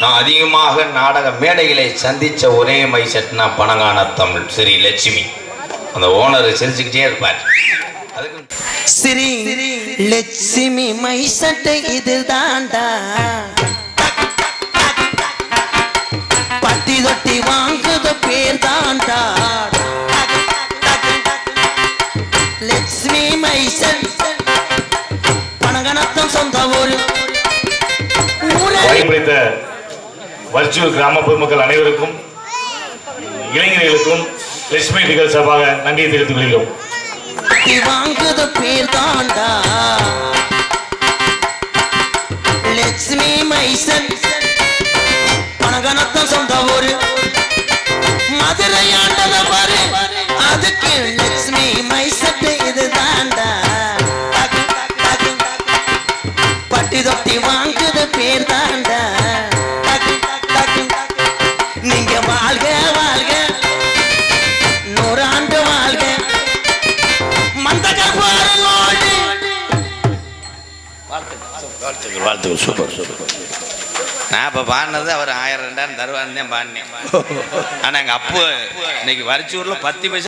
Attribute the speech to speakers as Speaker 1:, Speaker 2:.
Speaker 1: நான் அதிகமாக நாடக மேடைகளை சந்திச்ச ஒரே மைசெட்னா பணங்கான தமிழ் ஸ்ரீ லட்சுமி. அந்த ஓனர் சிரிச்சுக்கிட்டே இருப்பார்.
Speaker 2: ஸ்ரீ லட்சுமி மை சட்டை இது தாண்டா பட்டி தொட்டி வாங்குத பேர் தாண்டா லட்சுமி மை சட்டை பணகணத்தம் சொந்த ஊரு. ஊரே.
Speaker 3: வாய்ப்பிடித்த வர்ச்சூர் கிராம பொதுமக்கள் அனைவருக்கும் இளைஞர்களுக்கும் லட்சுமி நிகழ் சார்பாக நன்றியை தெரிவித்துக் கொள்கிறோம்.
Speaker 2: பட்டி பேர் தாண்டா. லட்சுமி மைசன் பணகணத்தம் சொந்த ஊரு. மதுரை ஆண்டத பாரு அதுக்கு லட்சுமி மைசட்டு இது தாண்டா. பட்டி தொட்டி வாங்குது பேர் தாண்டா.
Speaker 1: வாழ்த்துக்கள். வாழ்த்துக்கள். Super super. நான் இப்போ பாடினது அவர் ஆயிரம் ரெண்டாயிரம் தருவான்னு தான் பாடினேன். ஆனால் எங்கள் அப்போ இன்னைக்கு வரிச்சூரில் பத்து பைசா